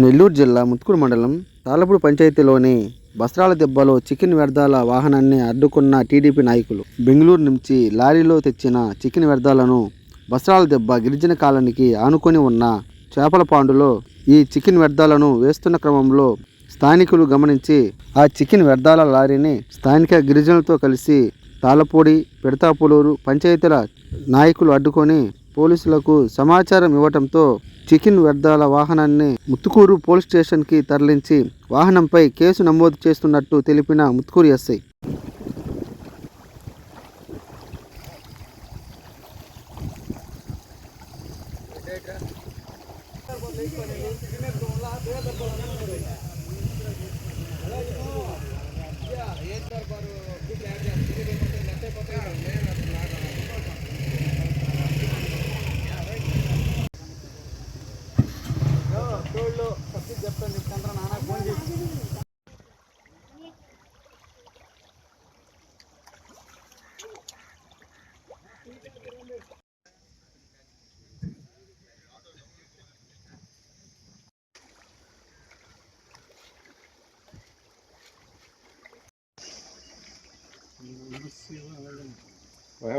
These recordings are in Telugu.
నెల్లూరు జిల్లా ముత్తుకూరు మండలం తాలపూడి పంచాయతీలోని బస్త్రాల దెబ్బలో చికెన్ వ్యర్థాల వాహనాన్ని అడ్డుకున్న టీడీపీ నాయకులు బెంగళూరు నుంచి లారీలో తెచ్చిన చికెన్ వ్యర్థాలను బస్త్రాల దెబ్బ గిరిజన కాలనీకి ఆనుకొని ఉన్న చేపల పాండులో ఈ చికెన్ వ్యర్థాలను వేస్తున్న క్రమంలో స్థానికులు గమనించి ఆ చికెన్ వ్యర్థాల లారీని స్థానిక గిరిజనులతో కలిసి తాళపూడి పెడతాపులూరు పంచాయతీల నాయకులు అడ్డుకొని పోలీసులకు సమాచారం ఇవ్వటంతో చికెన్ వ్యర్థాల వాహనాన్ని ముత్తుకూరు పోలీస్ స్టేషన్కి తరలించి వాహనంపై కేసు నమోదు చేస్తున్నట్టు తెలిపిన ముత్తుకూరు ఎస్ఐ.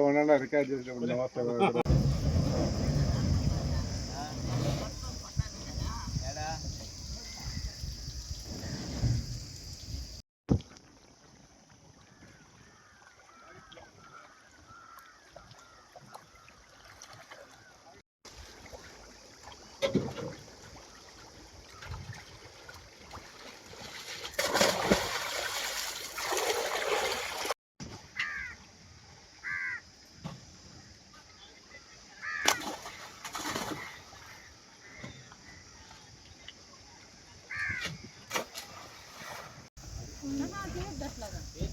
ఉండండి రికార్డ్ చేసినప్పుడు నమస్తే Test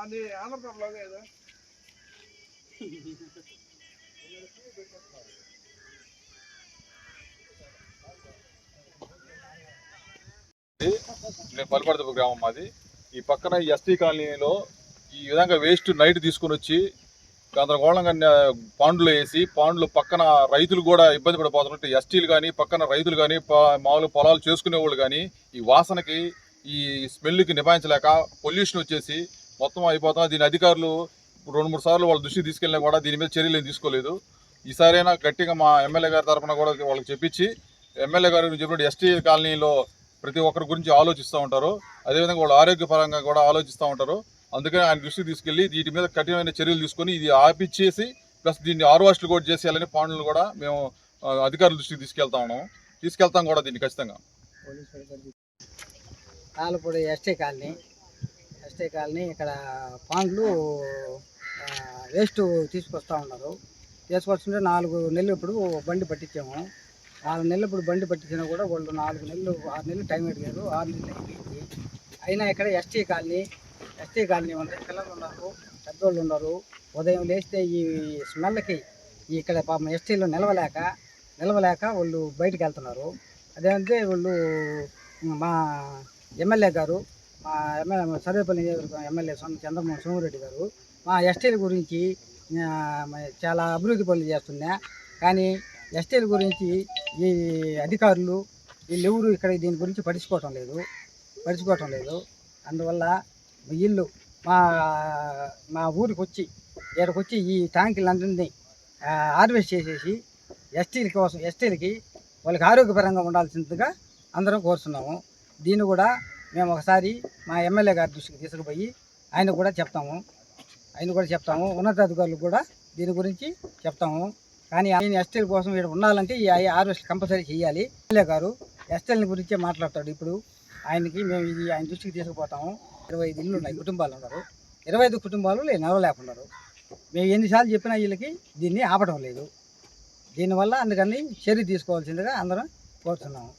ఆంధ్రప్రదేశ్లో ఏదో. నేను పల్పడదపు గ్రామం మాది. ఈ పక్కన ఈ ఎస్టీ కాలనీలో ఈ విధంగా వేస్ట్ నైట్ తీసుకొని వచ్చి గందరగోళంగా పాండ్లు వేసి పాండ్లు పక్కన రైతులు కూడా ఇబ్బంది పడిపోతున్నట్టు ఎస్టీలు కానీ పక్కన రైతులు కానీ మామూలు పొలాలు చేసుకునే వాళ్ళు కానీ ఈ వాసనకి ఈ స్మెల్కి నిభాయించలేక పొల్యూషన్ వచ్చేసి మొత్తం అయిపోతున్నా దీని అధికారులు రెండు మూడు సార్లు వాళ్ళ దృష్టికి తీసుకెళ్ళినా కూడా దీని మీద చర్యలు ఏం తీసుకోలేదు. ఈసారైనా గట్టిగా మా ఎమ్మెల్యే గారి తరఫున కూడా వాళ్ళకి చెప్పించి ఎమ్మెల్యే గారు చెప్పినట్టు ఎస్టీ కాలనీలో ప్రతి ఒక్కరి గురించి ఆలోచిస్తూ ఉంటారు. అదేవిధంగా వాళ్ళు ఆరోగ్యపరంగా కూడా ఆలోచిస్తూ ఉంటారు. అందుకని ఆయన దృష్టికి తీసుకెళ్ళి వీటి మీద కఠినమైన చర్యలు తీసుకొని ఇది ఆపిచ్చేసి ప్లస్ దీన్ని ఆరువాస్టులు కూడా చేసేయాలని పాండ్లు కూడా మేము అధికారుల దృష్టికి తీసుకెళ్తా ఉన్నాము. తీసుకెళ్తాం కూడా దీన్ని ఖచ్చితంగా. ఎస్టీ కాలనీ ఎస్టీ కాలనీ ఇక్కడ పాండ్లు వేస్ట్ తీసుకొస్తా ఉన్నారు. తీసుకొస్తుంటే నాలుగు నెలలు ఇప్పుడు బండి పట్టించాము. నాలుగు నెలలు ఇప్పుడు బండి పట్టించినా కూడా వాళ్ళు నాలుగు నెలలు ఆరు నెలలు టైం అడిగారు. ఆరు నెలలు అయిపోయింది. అయినా ఇక్కడ ఎస్టీ కాలనీ ఎస్టీ కాలనీ ఉంది. పిల్లలు ఉన్నారు పెద్దోళ్ళు ఉన్నారు. ఉదయం లేస్తే ఈ స్మెల్కి ఇక్కడ పాపం ఎస్టీలో నిలవలేక నిలవలేక వాళ్ళు బయటికి వెళ్తున్నారు. అదేంటే వాళ్ళు మా ఎమ్మెల్యే గారు మా ఎమ్మెల్యే సర్వేపల్లి నియోజకవర్గం ఎమ్మెల్యే సొంత చంద్రమోహన్ సోమిరెడ్డి గారు. మా ఎస్టీల గురించి చాలా అభివృద్ధి పనులు చేస్తున్నా. కానీ ఎస్టీల గురించి ఈ అధికారులు వీళ్ళెవరు ఇక్కడ దీని గురించి పట్టించుకోవటం లేదు. పట్టించుకోవటం లేదు. అందువల్ల వీళ్ళు మా మా ఊరికి వచ్చి ఇక్కడికి వచ్చి ఈ ట్యాంకులందరినీ హార్వెస్ట్ చేసేసి ఎస్టీల కోసం ఎస్టీలకి వాళ్ళకి ఆరోగ్యపరంగా ఉండాల్సిందిగా అందరం కోరుతున్నాము. దీన్ని కూడా మేము ఒకసారి మా ఎమ్మెల్యే గారి దృష్టికి తీసుకుపోయి ఆయన కూడా చెప్తాము. ఆయన కూడా చెప్తాము. ఉన్నతాధికారులకు కూడా దీని గురించి చెప్తాము. కానీ ఆయన ఎస్టీల కోసం ఇక్కడ ఉండాలంటే ఈ ఆర్ఎస్ కంపల్సరీ చేయాలి. ఎమ్మెల్యే గారు ఎస్టీల గురించే మాట్లాడతాడు ఇప్పుడు. ఆయనకి మేము ఇది ఆయన దృష్టికి తీసుకుపోతాము. ఇరవై ఐదు ఇల్లు ఉన్నాయి కుటుంబాలు ఉన్నారు. ఇరవై ఐదు కుటుంబాలు లే- మేము ఎన్నిసార్లు చెప్పినా వీళ్ళకి దీన్ని ఆపడం లేదు. దీనివల్ల అందుకని చర్య తీసుకోవాల్సిందిగా అందరం కోరుతున్నాము.